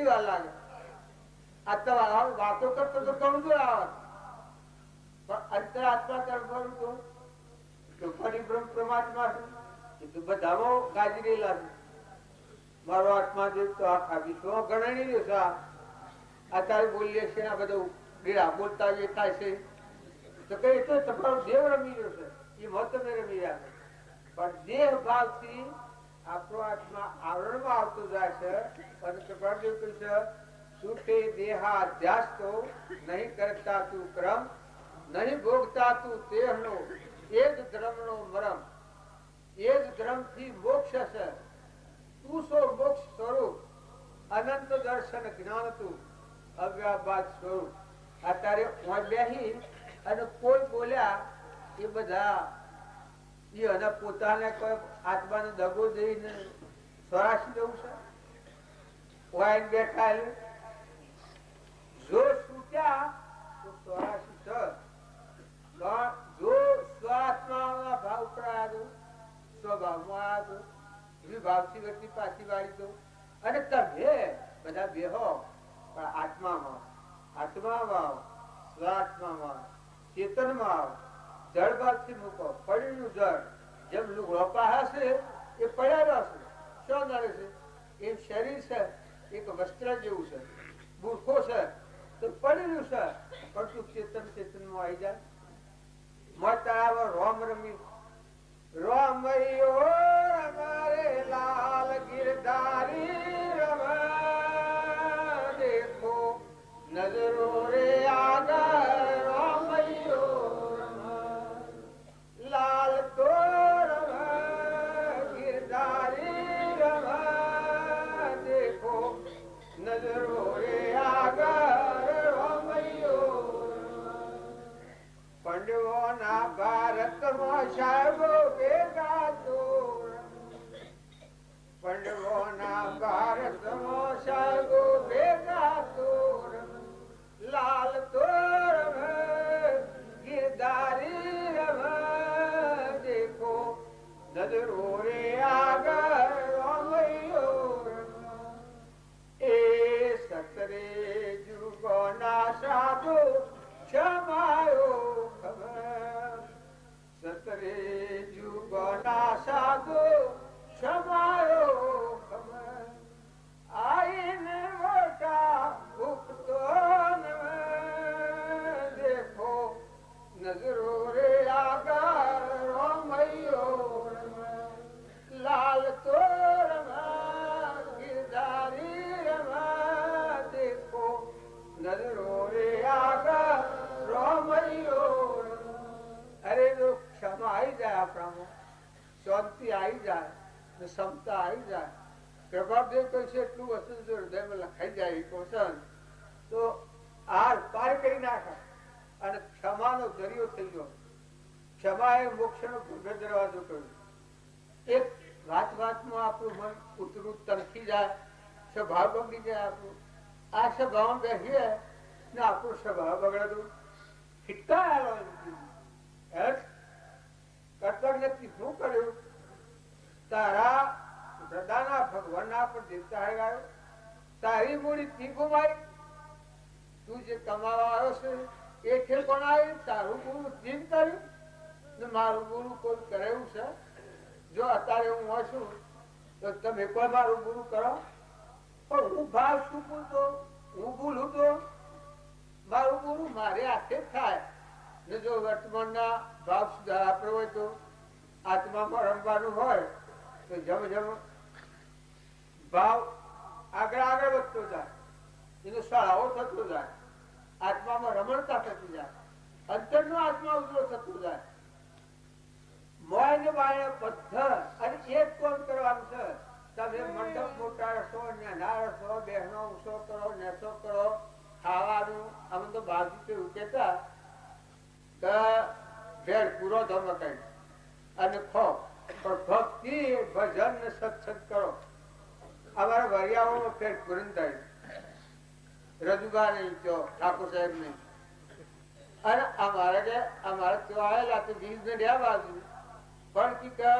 કેટલી વાર લાગે વાતો કરતો તો ઘણું દૂર મારો આત્મા જે તો આખા વિશ્વ ગણણી રહ્યો છે. અત્યારે બોલીએ છે આ બધું બોલતા જે થાય છે તો કઈ તો તમારો દેવ રમી રહ્યો છે એ મત તમે રમી રહ્યા છે પણ દેહ ભાવથી આપણો આત્મા આવરણમાં આવતો જાય છે. અને કૃપાદેવ કહે છે, સુખે દેહાધ્યાસ તો નહીં કરતા તું ક્રમ, નહીં ભોગતા તું તેહનો, એ જ ધર્મનો મરમ. એ જ ધર્મથી મોક્ષ છે તું સો મોક્ષ સ્વરૂપ, અનંત દર્શન જ્ઞાન તું અવ્યાબાદ સ્વરૂપ અત્યારે બેહી અને કોઈ બોલ્યા, એ બધા અને પોતાને કોઈ આત્માને દગો દઈને સ્વરાશી દેવું છે? વાઈન બેઠા જો છૂટ્યા તો સ્વરાશી છે. જો સ્વાત્માના ભાવ પર આવ્યો સ્વભાવમાં આવ્યો વિભાવથી વ્યક્તિ પાછી વાળી દો અને તમે બધા બેહો, પણ આત્મામાં આત્મામાં સ્વાત્મામાં ચેતનમાં આવો. જળ ભાગથી મૂકો. પડેલું જળ, જેમ લુગડો હશે એ પડ્યા છે. શું નડે છે? એ શરીર છે, એક વસ્ત્ર જેવું છે. બુરખો છે, તો પડેલું છે. પણ તું ચેતન ચેતનમાં આવી જાય મત આવે રોમ રમી રોમૈયો શાંતિ આવી જાય ને ક્ષમતા આવી જાય. પ્રભાવદેવ કહે છે એટલું વસ્તુ જો હૃદયમાં લખાઈ જાય પોષણ તો આર પાર કરી નાખે અને ક્ષમાનો દરિયો થઈ ગયો. ક્ષમા એ મોક્ષનો ભૂગર દરવાજો કર્યો. એક વાત વાતમાં આપણું મન ઉતરું તરફી જાય, સ્વભાવ બગડી જાય આપણું. આ સ્વભાવ બેસીએ ને આપણો સ્વભાવ બગડે ફિટકા કર્તવ્ય શું તારા ગુરુ કર્યું. મારું ગુરુ કોઈ કરેવું છે? જો અત્યારે હું છું, તો તમે કોઈ મારું ગુરુ કરો. પણ હું ભાવ શું ભૂલતો હું ભૂલું તો મારું ગુરુ મારે હાથે જ થાય ને જો વર્તમાનના ભાવ સુધાર આપણો હોય તો આત્મામાં રમવાનું હોય, તો જમ જમ ભાવ આગળ આગળ વધતો જાય. એનો સળાવો થતો જાય. આત્મામાં રમણતા થતી જાય. અંતરનો આત્મા ઉજળો થતો જાય. મોય બાય બધા અને એક કોણ કરવાનું છે? તમે મંડપ મોટા રસો, નાના રસો, બહેનો, ઉછો કરો નેસો કરો, ખાવાનું અમે તો બાજુ એવું કેતા કે ભેળ પૂરો અને ખો પણ ભક્તિ, ભજન ને સત્સંગ કરો. અમારા વરિયાઓમાં ફેર પૂરણ થાય. રજુગા નહીં તો ઠાકોર સાહેબ નહીં અને અમારે અમારે તો આવેલા તો બીજ ને રહ્યા બાજુ પણ કે